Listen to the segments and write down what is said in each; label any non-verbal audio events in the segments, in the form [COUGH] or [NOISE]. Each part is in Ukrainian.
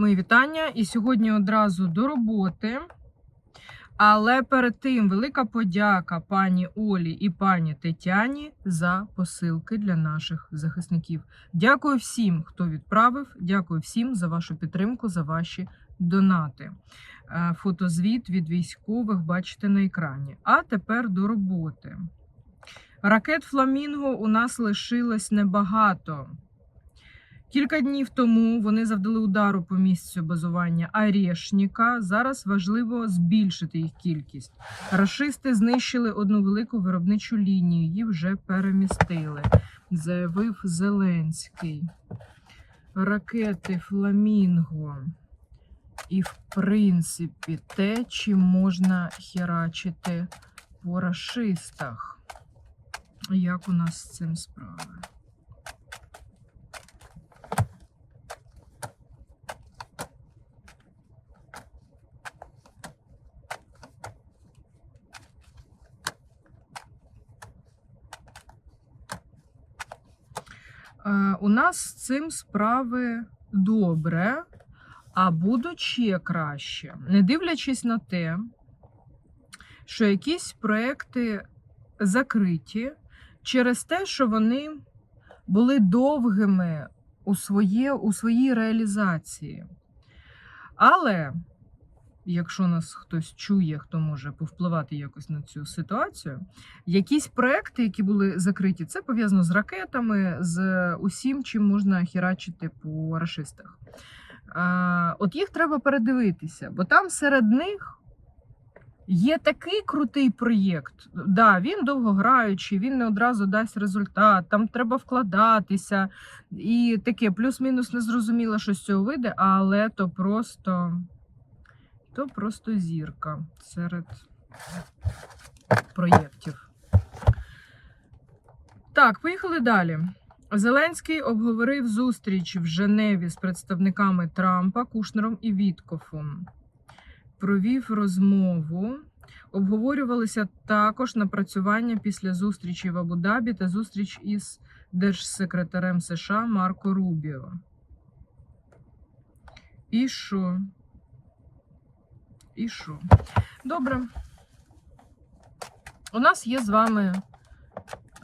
Мої вітання. І сьогодні одразу до роботи. Але перед тим велика подяка пані Олі і пані Тетяні за посилки для наших захисників. Дякую всім, хто відправив. Дякую всім за вашу підтримку, за ваші донати. Е, Фотозвіт від військових бачите на екрані. А тепер до роботи. Ракет Фламінго у нас лишилось небагато. Кілька днів тому вони завдали удару по місцю базування Арєшніка. Зараз важливо збільшити їх кількість. Рашисти знищили одну велику виробничу лінію, її вже перемістили, заявив Зеленський. Ракети Фламінго. І, в принципі, те, чим можна херачити по рашистах. Як у нас з цим справи? У нас з цим справи добре, а будуть ще краще, не дивлячись на те, що якісь проекти закриті через те, що вони були довгими у, своє, у своїй реалізації. Але якщо нас хтось чує, хто може повпливати якось на цю ситуацію, якісь проекти, які були закриті, це пов'язано з ракетами, з усім, чим можна херачити по рашистах. От їх треба передивитися, бо там серед них. Є такий крутий проєкт. Да, він довгограючий, він не одразу дасть результат, там треба вкладатися. І таке плюс-мінус незрозуміло, що з цього вийде, але то просто, то просто зірка серед проєктів. Так, поїхали далі. Зеленський обговорив зустріч в Женеві з представниками Трампа, Кушнером і Віткофом. Провів розмову. Обговорювалися також напрацювання після зустрічі в Абу-Дабі та зустріч із держсекретарем США Марко Рубіо. І що? І що? Добре. У нас є з вами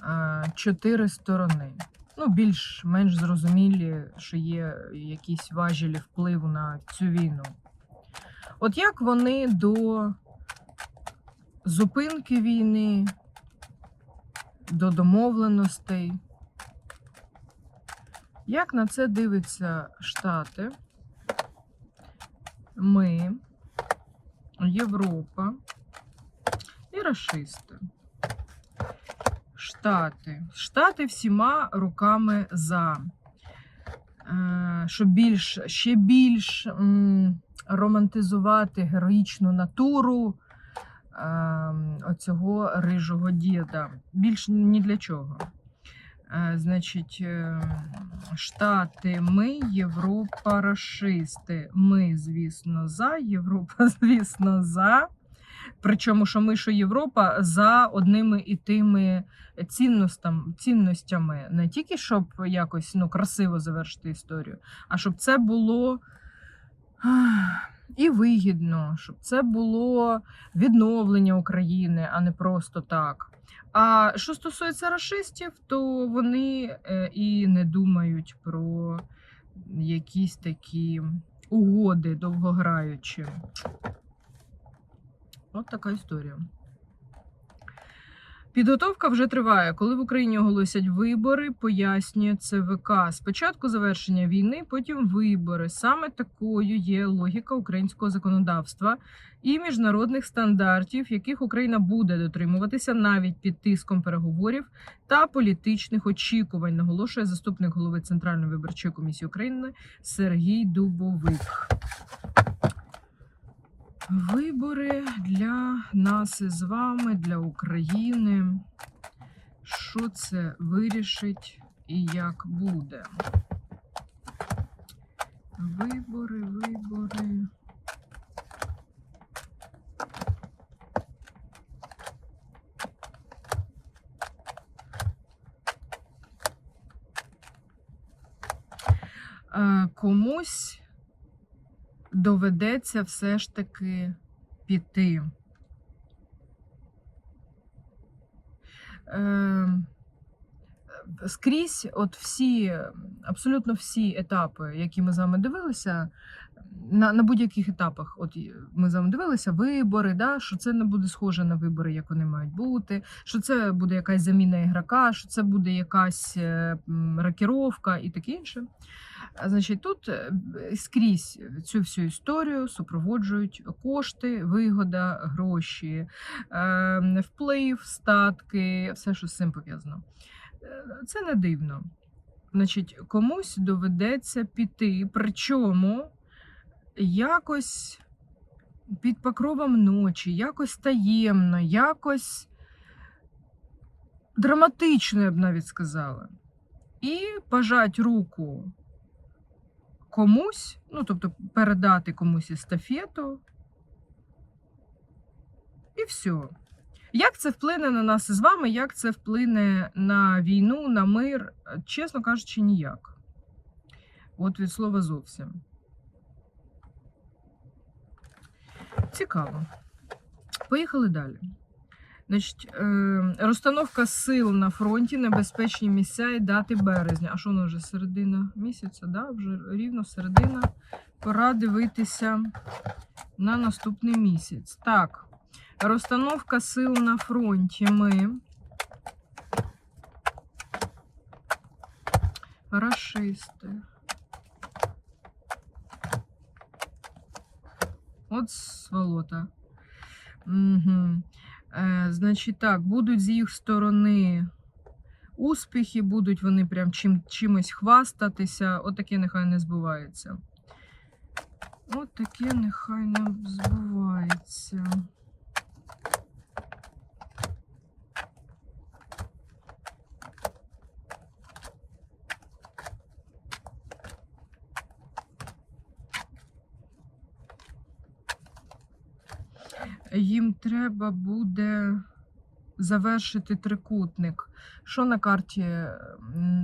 а, чотири сторони. Ну, більш-менш зрозумілі, що є якісь важелі впливу на цю війну. От як вони до зупинки війни, до домовленостей, як на це дивиться Штати, ми, Європа і расисти? Штати. Штати всіма руками за. Е, Щоб більш, ще більш романтизувати героїчну натуру е, оцього рижого діда. Більш ні для чого. Е, Значить, Штати, ми, Європа, расисти. Ми, звісно, за, Європа, [LAUGHS] звісно, за. Причому, що ми, що Європа за одними і тими цінностям, цінностями, не тільки щоб якось ну, красиво завершити історію, а щоб це було і вигідно, щоб це було відновлення України, а не просто так. А що стосується расистів, то вони е, і не думають про якісь такі угоди довгограючі. От така історія. Підготовка вже триває. Коли в Україні оголосять вибори, пояснює ЦВК. Спочатку завершення війни, потім вибори. Саме такою є логіка українського законодавства і міжнародних стандартів, яких Україна буде дотримуватися навіть під тиском переговорів та політичних очікувань, наголошує заступник голови Центральної виборчої комісії України Сергій Дубовик. Вибори для нас із вами, для України. Що це вирішить і як буде? Вибори, вибори. Е, Комусь доведеться все ж таки піти. Е, скрізь, от всі, абсолютно всі етапи, які ми з вами дивилися, на, на будь-яких етапах, от ми з вами дивилися, вибори, да, що це не буде схоже на вибори, як вони мають бути, що це буде якась заміна ігрока, що це буде якась е, рокіровка і таке інше. Значить, тут е, скрізь цю всю історію супроводжують кошти, вигода, гроші, е, вплив, статки, все, що з цим пов'язано. Е, Це не дивно. Значить, комусь доведеться піти, причому якось під покровом ночі, якось таємно, якось драматично, я б навіть сказала. І пожать руку комусь, ну, тобто передати комусь естафету. І все. Як це вплине на нас з вами? Як це вплине на війну, на мир? Чесно кажучи, ніяк. От від слова зовсім. Цікаво. Поїхали далі. Значить, е, розстановка сил на фронті, небезпечні місця і дати березня. А що воно вже середина місяця? Да? Вже рівно середина. Пора дивитися на наступний місяць. Так, розстановка сил на фронті. Ми. Рашисти. От сволота. Угу. Е, значить так, будуть з їх сторони успіхи, будуть вони прям чим, чимось хвастатися. От нехай не збувається. От таке нехай не збувається. Їм треба буде завершити трикутник. Що на карті,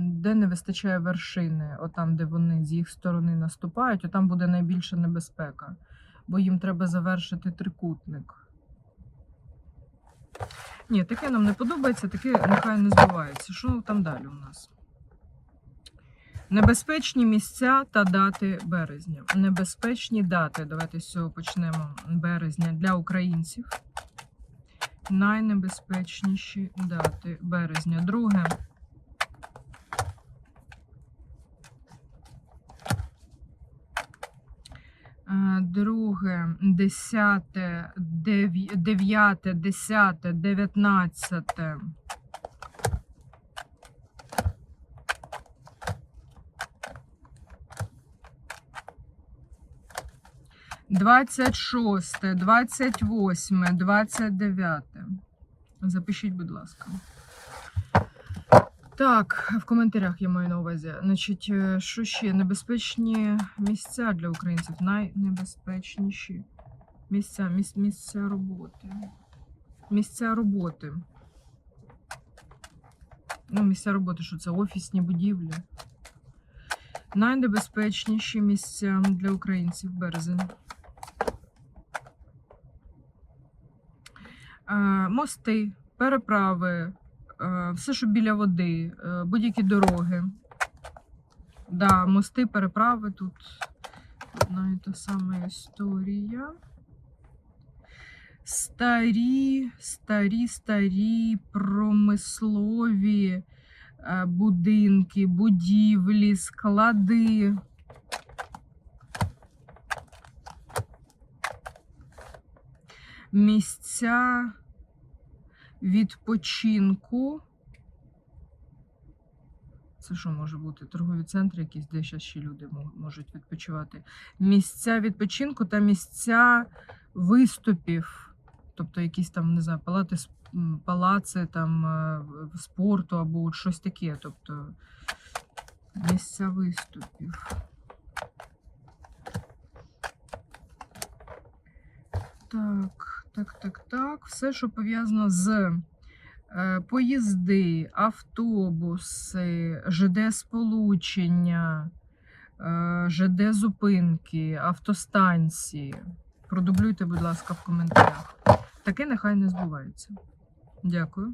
де не вистачає вершини, отам, де вони з їх сторони наступають, отам буде найбільша небезпека, бо їм треба завершити трикутник. Ні, таке нам не подобається, таке нехай не збувається. Що там далі у нас? Небезпечні місця та дати березня. Небезпечні дати. Давайте з цього почнемо. Березня для українців. Найнебезпечніші дати березня. Друге. Е, Друге, десяте, дев'я- дев'яте, десяте, дев'ятнадцяте. Двадцять шосте, двадцять восьме, двадцять дев'яте. Запишіть, будь ласка. Так, в коментарях я маю на увазі. Значить, е, що ще? Небезпечні місця для українців. Найнебезпечніші місця, міс- місця роботи. Місця роботи. Ну, місця роботи, що це офісні будівлі. Найнебезпечніші місця для українців березень. Мости, переправи, е, все, що біля води, е, будь-які дороги. Да, мости, переправи тут одна та сама історія. Старі, старі, старі промислові е, будинки, будівлі, склади. Місця відпочинку. Це що може бути? Торгові центри, якісь, де зараз ще люди можуть відпочивати. Місця відпочинку та місця виступів. Тобто якісь там, не знаю, палати, палаци там, е, спорту або щось таке. Тобто місця виступів. Так, так, так, так. Все, що пов'язано з е, поїзди, автобуси, ЖД-сполучення, е, ЖД зупинки, автостанції. Продублюйте, будь ласка, в коментарях. Таке нехай не збувається. Дякую.